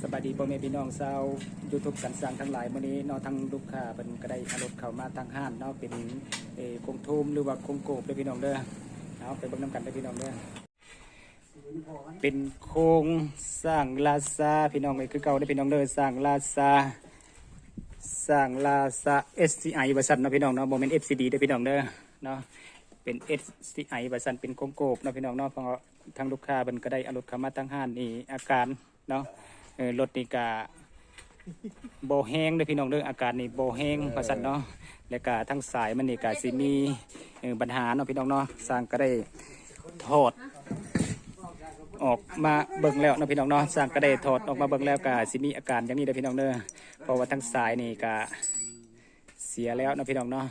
สบายดีพ่อแม่พี่น้องชาวยูทูบสันสังทั้งหลายมื้อนี้เนาะทั้งลูกค้าเป็นก็ได้อารถเข้ามาทางห้านเนาะเป็นเออคงทูมหรือว่าคงโกบเด้อพี่น้องเด้อเอาไปเบิ่งนํกันเด้อพี่น้องเด้อเป็นโครงสร้างลาซาพี่น้องเอ้ยคือเก่าเด้อพี่น้องเด้อสร้างลาซาสร้างลาซา SCI บริษัทเนาะพี่น้องเนาะบ่แม่น FCD เด้อพี่น้องเด้อเนาะเป็น SCI บริษัทเป็นโครงโกบเนาะพี่น้องเนาะเพราะทางลูกค้าเพิ่นก็ได้เอารถเข้ามาทางห้านนี่อาการเนาะ เออรถนี่กะโบแห้งเด้อพี่น้องเด้ออากาศนี่โบแห้งประสันเนาะแล้วก็ทั้งสายมันนี่กะสิมีเออปัญหาเนาะพี่น้องเนาะสร้างก็ได้ถอดออกมาเบิ่งแล้วเนาะพี่น้องเนาะสร้างก็ได้ถอดออกมาเบิ่งแล้วกะสิมีอาการอย่างนี้เด้อพี่น้องเด้อเพราะว่าทั้งสายนี่กะเสียแล้วเนาะพี่น้องเนาะ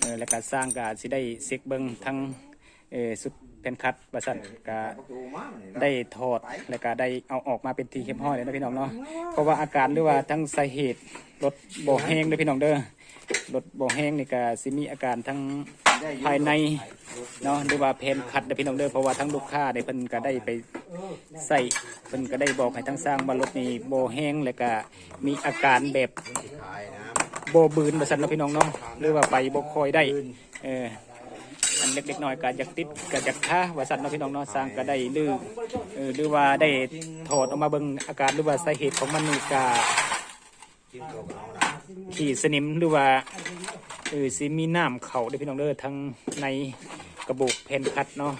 เออแล้วก็สร้างกะสิได้เซ็กเบิ่งทั้งเออสุด เป็นคัดประสันกะได้ถอดแล้วก็ได้เอาออกมาเป็นทีเข็มห้อยเลยนะพี่น้องเนาะเพราะว่าอาการหรือว่าทั้งสาเหตุรถโบแห้งเด้อพี่น้องเด้อรถโบแห้งนี่ก็สิมีอาการทั้งภายในเนาะหรือว่าเพนคัดเด้อพี่น้องเด้อเพราะว่าทั้งลูกค้าเนี่ยเพิ่นก็ได้ไปใส่เพิ่นก็ได้บอกให้ทั้งสร้างว่ารถนี้โบแห้งแล้วก็มีอาการแบบโบบืนประสันเนาะพี่น้องเนาะหรือว่าไปโบคอยได้เออ อันเล็กๆน้อยก็อยากติดก็อยากค้าว่าสัตว์เนาะพี่น้องเนาะสร้างก็ได้ลือเออหรือว่าได้ถอดออกมาเบิ่งอาการหรือว่าสาเหตุของมันนี่ก็ที่สนิมหรือว่าเออสิมีน้ำเข่าเด้พี่น้องเด้อทั้งในกระบอกเพนคัดเนาะ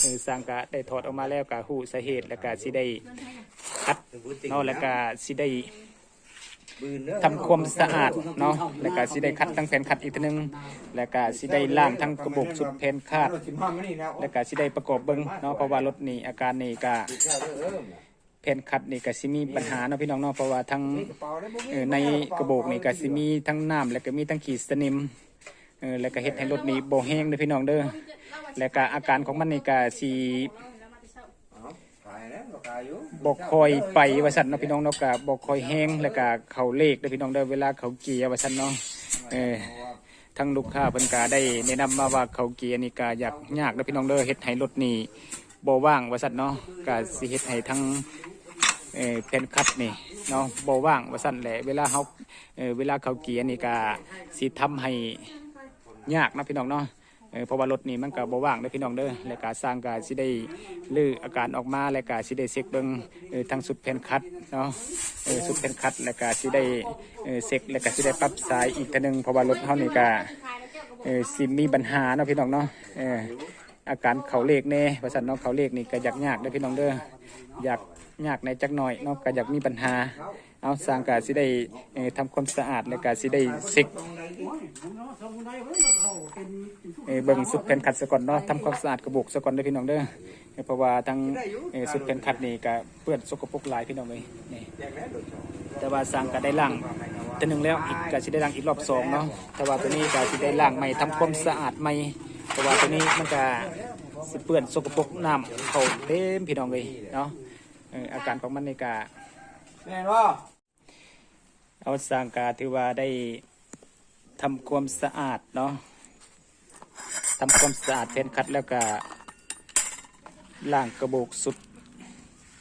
เออสร้างก็ได้ถอดออกมาแล้วก็หูสาเหตุแล้วก็สิได้คัดเนาะแล้วก็สิได้ ทำความสะอาดเนาะแล้วก็สิได้คัดทั้งแผ่นคัดอีกทีนึง แล้วก็สิได้ล่างทั้งกระบอกสุดแผ่นคาด แล้วก็สิได้ประกอบเบิ้งเนาะเพราะว่ารถนี่อาการนี่ก็แผ่นคัดนี่ก็สิมีปัญหาเนาะพี่น้องเนาะเพราะว่าทั้งเอ่อในกระบอกนี่ก็สิมีทั้งน้ำแล้วก็มีทั้งขีดสนิมเออแล้วก็เฮ็ดให้รถนี่บ่แห้งเด้อพี่น้องเด้อแล้วก็อาการของมันนี่ก็สิ บกคอยไปว่าสันเนาะพี่น้องเนาะกะบกคอยแห้งแล้วก็เขาเลขเด้อพี่น้องเด้เวลาเขาเกียร์ว่าสันเนาะเออทั้งลูกค้าเพิ่นกาได้แนะนำมาว่าเขาเกียร์นี่กะอยากยากเด้อพี่น้องเด้อเฮ็ดให้รถนี่บ่ว่างว่าสันเนาะกะสิเฮ็ดให้ทั้งเออเพนคัดนี่เนาะบ่ว่างว่าสันแหละเวลาเฮาเออเวลาเขาเกียร์นี่กะสิทำให้ยากนะพี่น้องเนาะ เพราะว่ารถนี่มันก็บ่ว่างเด้พี่น้องเด้อและการสร้างก็สิได้ลื้ออาการออกมาและก็สิได้เช็คเบิ่งเออทั้งสุดแผ่นคัดเนาะสุดแผ่นคัดและก็สิได้เออเช็คและก็สิได้ปรับสายอีกทีหนึงเพราะว่ารถเฮานี่ก็เออสิมีปัญหาเนาะพี่น้องเนาะอาการเขาเลขแน่ว่าซั่นเนาะเขาเลขนี่ก็อยากยากเด้พี่น้องเด้ออยากยากในจักหน่อยเนาะก็อยากมีปัญหา เอาสร้างก็สิได้เออทำความสะอาดและก็สิได้เช็คเอ่อเบิ่งสุดแผ่นขัดสะก่อนเนาะทำความสะอาดกระบอกสะก่อนเด้อพี่น้องเด้อเอ่อเพราะว่าทั้งเอ่อสุดแผ่นขัดนี่ก็เปื้อนสกปรกหลายพี่น้องเลยนี่แต่ว่าสร้างก็ได้ล้างตัวหนึ่งแล้วอีกก็สิได้ล้างอีกรอบสองเนาะแต่ว่าตัวนี้ก็สิได้ล้างใหม่ทำความสะอาดใหม่เพราะว่าตัวนี้มันก็สิเปื้อนสกปรกน้ำเขาเต็มพี่น้องเลยเนาะเอ่ออาการของมันนี่ก็ แม่นว่าเอาสร้างกาถือว่าได้ทำความสะอาดเนาะทำความสะอาดเพนคัดแล้วก็ล้างกระบอกสุด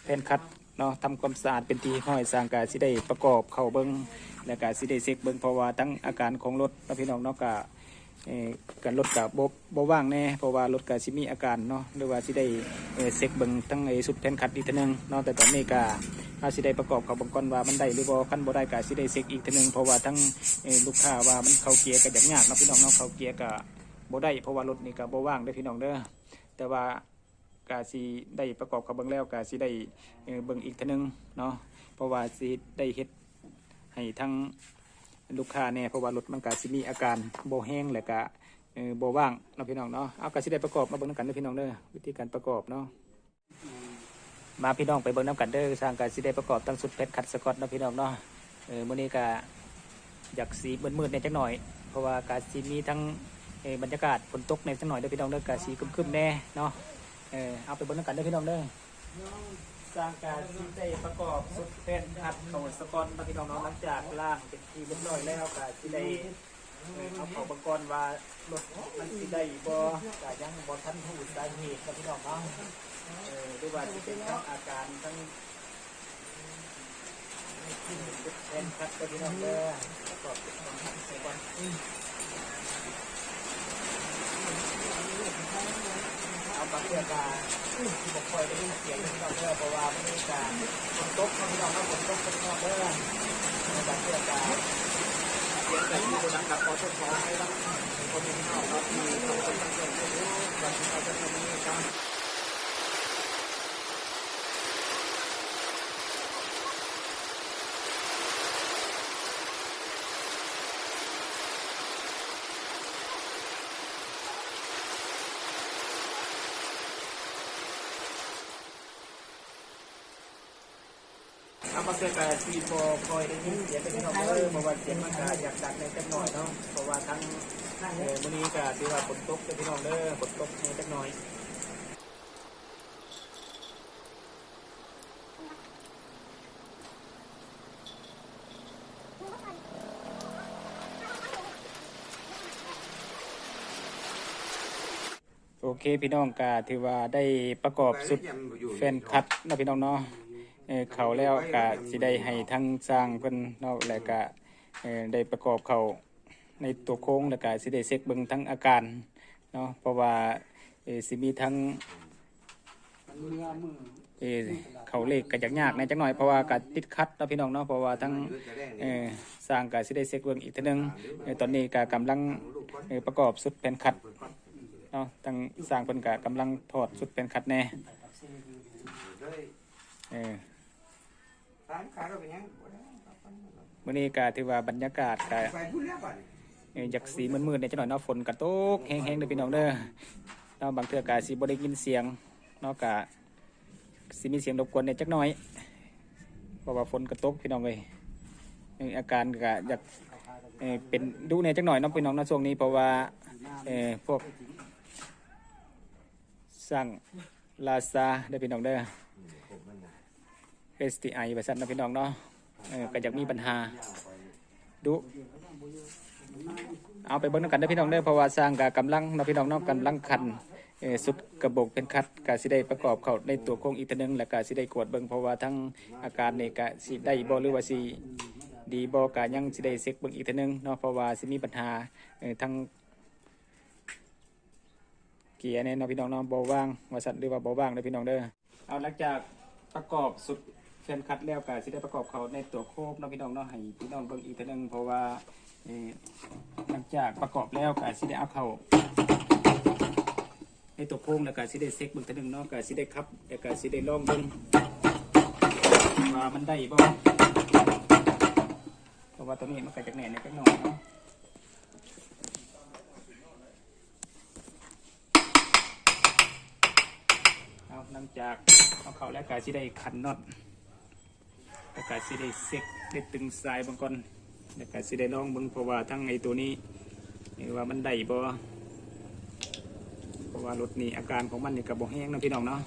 เพนคัดเนาะทำความสะอาดเป็นทีห้อยสร้างกาสิได้ประกอบเข้าเบิงแล้วก็สิได้เซ็กเบิงเพราะว่าทั้งอาการของรถเนาะพี่น้องเนาะก็เอ่อการรถกับบบบว่างแน่เพราะว่ารถก็สิมีอาการเนาะหรือว่าสิได้เซ็กเบิงทั้งไอ้สุดเพนคัดอีกทีนึงเนาะแต่ตอนนี้ก็ ถ้าสิได้ประกอบเขาบางก้อนว่ามันได้หรือบ่คันบ่ได้ก็สิได้เช็คอีกทีนึงเพราะว่าทั้งลูกค้าว่ามันเข้าเกียร์ก็อย่างยากนะพี่น้องเนาะเข้าเกียร์ก็บ่ได้เพราะว่ารถนี่ก็บ่ว่างเด้พี่น้องเด้อแต่ว่าก็สิได้ประกอบเขาเบิ่งแล้วก็สิได้เอ่อเบิ่งอีกทีนึงเนาะเพราะว่าสิได้เฮ็ดให้ทั้งลูกค้าแน่เพราะว่ารถมันก็สิมีอาการโบแห้งแล้วก็เอ่อบ่ว่างเนาะพี่น้องเนาะเอาก็สิได้ประกอบมาเบิ่งนำกันเด้อพี่น้องเด้อวิธีการประกอบเนาะ มาพี่น้องไปเบิ่งน้ำกันเด้อสร้างการสิได้ประกอบตั้งสุดเพชรขัดสกอตเนาะพี่น้องเนาะเออมื้อนี้ก็อยากสีมืดๆในจักหน่อย เพราะว่าการสีมีทั้งเออบรรยากาศฝนตกในจักหน่อยเด้อพี่น้องเด้อกาสีคึมๆแน่เนาะเออเอาไปเบิ่งน้ำกันเด้อพี่น้องเด้อสร้างการสิได้ประกอบสุดเพชรขัดเขาสกอตเนาะพี่น้องเนาะหลังจากล่างเป็นทีเรียบร้อยแล้วก็สิได้เออเอาเขาบังกรว่ารถมันสิได้บ่ก็ยังบ่ทันรู้สาเหตุเนาะพี่น้องเนาะ เออหรือว่าจะเป็นทั้งอาการทั้งเป็นคัดไปพี่น้องเด้อประกอบสุดของเสียวันเอาปากเสือกาที่บอกคอยได้ยินเสียงพี่น้องเด้อเพราะว่าไม่มีการฝนตกพี่น้องนะฝนตกพี่น้องเด้อปากเสือกาเสียงจากที่คนนั้นกับขอโทษขอให้ทั้งคนที่พี่น้องครับที่ต้องคนตั้งใจไม่รู้วันที่เราจะทำนี้ครับ เอามาเกิดกับซีโฟคอยได้ยินเสียงเป็นของเออเมื่อวันเสียงมันก็อยากดัดในจักหน่อยเนาะเพราะว่าทั้งเออมื้อนี้ก็ถือว่าฝนตกเป็นพี่น้องเด้อฝนตกในจักหน่อยโอเคพี่น้องก็ถือว่าได้ประกอบสุดแฟนคลับนะพี่น้องเนาะ เอ่อเขาแล้วก็สิได้ให้ทั้งสร้างเพิ่นเนาะแล้วก็เอ่อได้ประกอบเขาในตัวโค้งแล้วก็สิได้เช็คเบิ่งทั้งอาการเนาะเพราะว่าเอ่อสิมีทั้งเอ่อเขาเลขก็ยากๆในจักหน่อยเพราะว่าก็ติดขัดเนาะพี่น้องเนาะเพราะว่าทั้ง เออสร้างก็สิได้เช็คเบิ่งอีกเทีนึงเออตอนนี้ก็กำลังเออประกอบสุดแผ่นคัดเนาะทั้งสร้างเพิ่นก็กำลังถอดสุดแผ่นคัดแน่เออ มื่อนี้ก็ถือว่าบรรยากาศก็เอ่ออยากสีมืดๆในจังหน่อยเนาะฝนกระตกแห้งๆเด้อพี่น้องเด้อเนาะบางเทื่อก็สิบ่ได้ยินเสียงเนาะก็สิมีเสียงรบกวนในจักหน่อยเพราะว่าฝนกระตกพี่น้องเอ้ยเอ่ออาการก็อยากเอ่อเป็นดูในจักหน่อยเนาะพี่น้องเนาะช่วงนี้เพราะว่าเอ่อพวกสร้างลาซาได้อพี่น้องเด้อ STI บริษัทเนาะพี่น้องเนาะเออก็อยากมีปัญหาดูเอาไปเบิ่งนำกันเด้อพี่น้องเด้อเพราะว่าสร้างกกำลังนาะพี่น้องเนาะกำลังคันสุดกระบอกเป็นคัดก็สิได้ประกอบเข้าในตัวโครงอีกทีนึงแล้วก็สิได้กวดเบิ่งเพราะว่าทั้งอาการนี่ก็สิได้บ่หรือว่าสิดีบ่ก็ยังสิได้เช็คเบิ่งอีกทีนึงเนาะเพราะว่าสิมีปัญหาทั้งเกียร์เนี่ยเนาะพี่น้องเนาะบ่ว่างว่าสัตว์หรือว่าบ่ว่างเด้อพี่น้องเด้อเอาหลังจากประกอบสุด แฟนคัดแล้วก็สิได้ประกอบเขาในตัวโคบเนาะพี่น้องเนาะให้พี่น้องเบิ่งอีกเทีนึงเพราะว่าหลังจากประกอบแล้วก็สิได้เอาเขาในตัวโค้งแล้วก็สิได้เซ็กเบิ่งเทีนึงเนาะก็สิได้ครับแล้วก็สิได้ลองเบิ่งว่ามันได้บ่เพราะว่าตัวนี้มันก็จะแหน่ในจักหน่อยเนาะเอาหลังจากเอาเข้าแล้วก็สิได้ขันน็อต แล้วก็สิได้เซ็กได้ตึงสายบางก่อนแล้วก็สิได้ลองเบิ่งเพราะว่าทั้งไอตัวนี้ว่ามันได้บ่เพราะว่ารถนี่อาการของมันนี่กับบ่แห้งนะพี่น้องเนาะ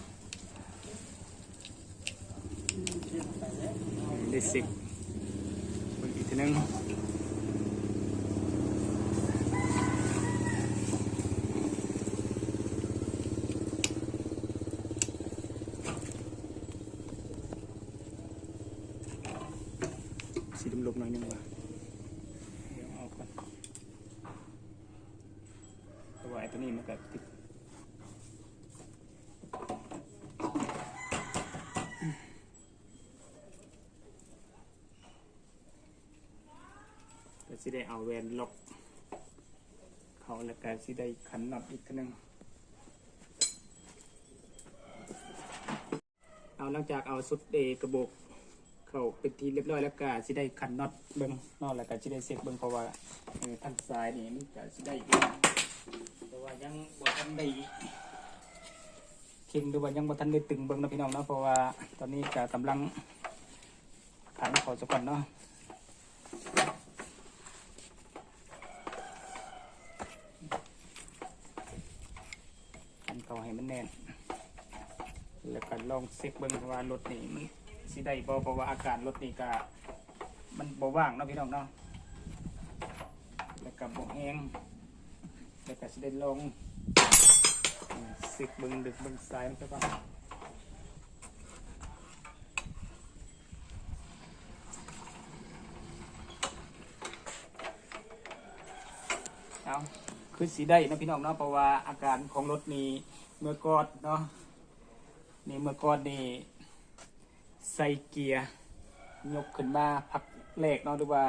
ได้เซ็กเบิ่งอีกทีนึง สีดำๆหน่อยนึงว่ะเดี๋ยวเอาก่อนเพราะว่าไอ้ตัวนี้มันก็ติดก็สิได้เอาแวนล็อกเขาแล้วก็สิได้ขันน็อตอีกทีหนึงเอาหลังจากเอาสุดเดกระบอก เข้าเป็นทีเรียบร้อยแล้วก็สิได้ขันน็อตเบิ้งนอกแล้วก็สิได้เซ็กเบิ้งเพราะว่าเออทางซ้ายนี่มันก็สิได้อยู่เพราะว่ายังบ่ทันได้เข่งหรือว่ายังบ่ทันได้ตึงเบิ้งนะพี่น้องเนาะเพราะว่าตอนนี้ก็กำลังขันขาสักก่อนเนาะอันเขาให้มันแน่นแล้วก็ลองเช็คเบิ่งว่ารถนี่มัน สิได้บ่เพราะว่าอาการรถนี่ก็มันบ่ว่างเนาะพี่น้องเนาะแล้วก็บ่แห้งแล้วก็สิได้ลงสิกบิ่งดึกบิ่งสายมันก็ก่อนเอาคือสีได้นะพี่น้องเนาะเพราะว่าอาการของรถนี้เมื่อกอดเนาะนี่เมื่อกอดนี่ ใส่เกียร์ยกขึ้นมาพักแรกเนาะหรือว่า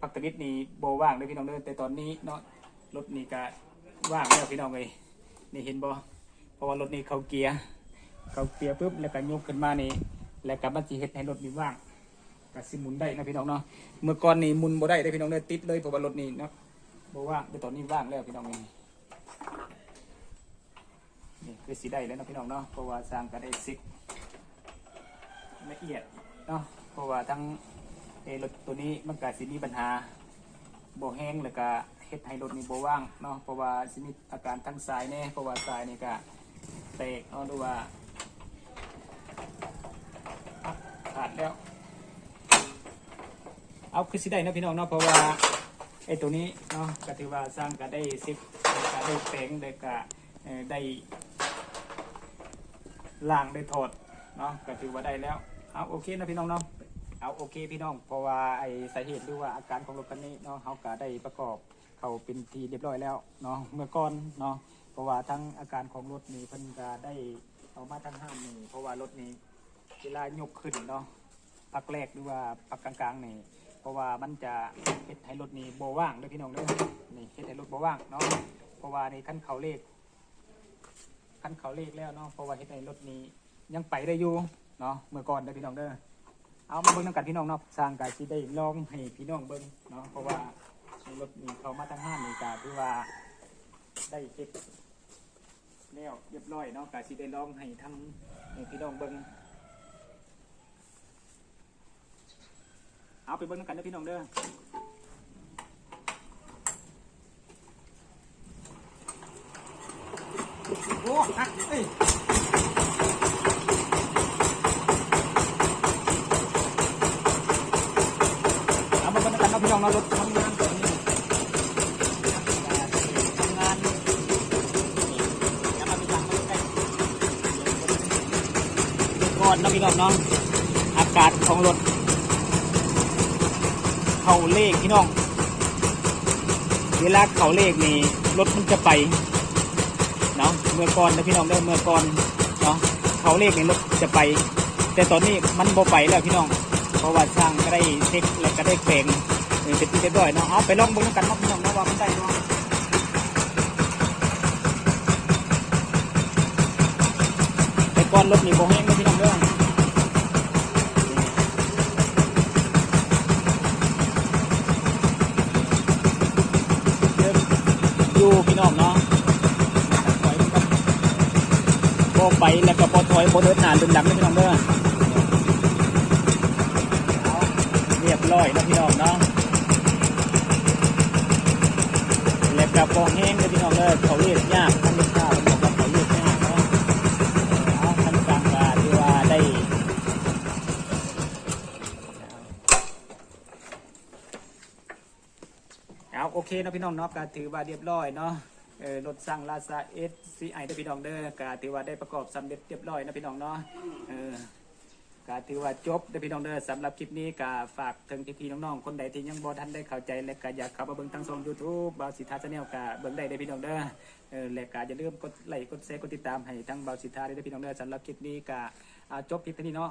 พักตะนิดนี่โบว่างเลยพี่น้องเด้อแต่ตอนนี้เนาะรถนี่ก็ว่างแล้วพี่น้องเลยนี่เห็นบ่เพราะว่ารถนี่เขาเกียร์เขาเกียร์ปุ๊บแล้วก็ยกขึ้นมานี่แล้วก็มันจะเฮ็ดให้รถนี่ว่างก็สิหมุนได้นะพี่น้องเนาะเมื่อก่อนนี่หมุนบ่ได้ได้พี่น้องเด้อติดเลยเพราะว่ารถนี่เนาะบ่ว่างแต่ตอนนี้ว่างแล้วพี่น้องนี่นี่คือสีได้แล้วเนาะพี่น้องเนาะเพราะว่าสร้างก็ได้ซิก ละเอียดเนาะเพราะว่าทั้งเออรถตัวนี้มันก็สิมีปัญหาบ่แห้งแล้วก็เฮ็ดให้รถนี่บ่ว่างเนาะเพราะว่าสิมีอาการทั้งสายแน่เพราะว่าสายนี่ก็แตกเนาะหรือว่าขาดแล้วเอาคือสิได้นะพี่น้องเนาะเพราะว่าไอ้ตัวนี้เนาะก็ถือว่าสร้างก็ได้ซิปก็ได้แปลงได้ก็ได้ล่างได้ถอดเนาะก็ถือว่าได้แล้ว เอาโอเคนะพี่น้องเนาะเอาโอเคพี่น้อง เพราะว่าไอ้สาเหตุหรือว่าอาการของรถคันนี้เนาะเขาก็ได้ประกอบเขาเป็นทีเรียบร้อยแล้วเนาะเมื่อก่อนเนาะเพราะว่าทั้งอาการของรถนี่เพิ่นก็ได้เอามาทั้งห้ามนี่เพราะว่ารถนี้เวลายกขึ้นเนาะพักแรกหรือว่าพักกลางๆนี่เพราะว่ามันจะเฮ็ดให้รถนี้โบว่างเด้วยพี่น้องเด้อนี่เฮ็ดให้รถโบว่างเนาะเพราะว่าในขั้นเขาเลขขั้นเขาเลขแล้วเนาะเพราะว่าเฮ็ดให้รถนี้ยังไปได้อยู่ เนาะเมื่อก่อนเด้พี่น้องเด้อเอามาเบิ่งนำกันพี่น้องเนาะสร้างกายสิได้ลองให้พี่น้องเบิ่งเนาะเพราะว่ารถนี้เขามาทั้งห้านนี่ก็คือว่าได้เฮ็ดแล้วเรียบร้อยเนาะกายสิได้ลองให้ทั้งให้พี่น้องเบิ่งเอาไปเบิ้งกันเด้อพี่น้องเด้อโอ้ฮัก งานเนาะพี่น้องเนารถทำงานตัวนี้ทำงานนี่อย่ามาไปจังมาใกล้เดี๋ยวก่อนนะพี่น้องเนาะอากาศของรถเข่าเลขพี่น้องเวลาเข่าเลขนี่รถมันจะไปเนาะเมื่อก่อนนะพี่น้องเด้อเมื่อก่อนเนาะเขาเลขนี่รถจะไป แต่ตอนนี้มันบ่ไปแล้วพี่น้อง เพราะว่าช่างก็ได้เช็คและก็ได้แปลง เออเป็นที่เรียบร้อยเนาะเอาไปลองเบิ่งกันเนาะพี่น้องเนาะว่ามันได้เนาะแต่ก่อนรถนี่บ่แห้งเลยพี่น้องเด้ออยู่พี่น้องเนาะถอยมันก็บ่ไปแล้วก็บ่ถอยบ่เดินหน้าเดินหลังเลยพี่น้องเด้อเรียบร้อยนะพี่น้องเนาะ แล้วก็บ่แห้งเลยพี่น้องเด้อเขาเรียกยากท่านลูกค้าบอกว่าเขาเรียกยากนะเอาท่านกลางก็ที่ว่าได้เอาโอเคนะพี่น้องเนาะก็ถือว่าเรียบร้อยเนาะรถสั่งลาซาเอสซีไอได้พี่น้องเด้อก็ถือว่าได้ประกอบสำเร็จเรียบร้อยนะพี่น้องเนาะ ก็ถือว่าจบได้อพี่น้องเด้อสำหรับคลิปนี้ก็ฝากถึงพี่ๆน้องๆคนใดที่ยังบ่ทันได้เข้าใจและก็อยากเข้ามาเบิ่งทางช่อง YouTube บาวสิทธาชาแนลก็เบิ่งได้เด้อพี่น้องเด้อเออและก็อย่าลืมกดไลค์กดแชร์กดติดตามให้ทั้งบาวสิทธาได้อพี่น้องเด้อสำหรับคลิปนี้ก็อ่าจบคลิปเท่านี้เนาะ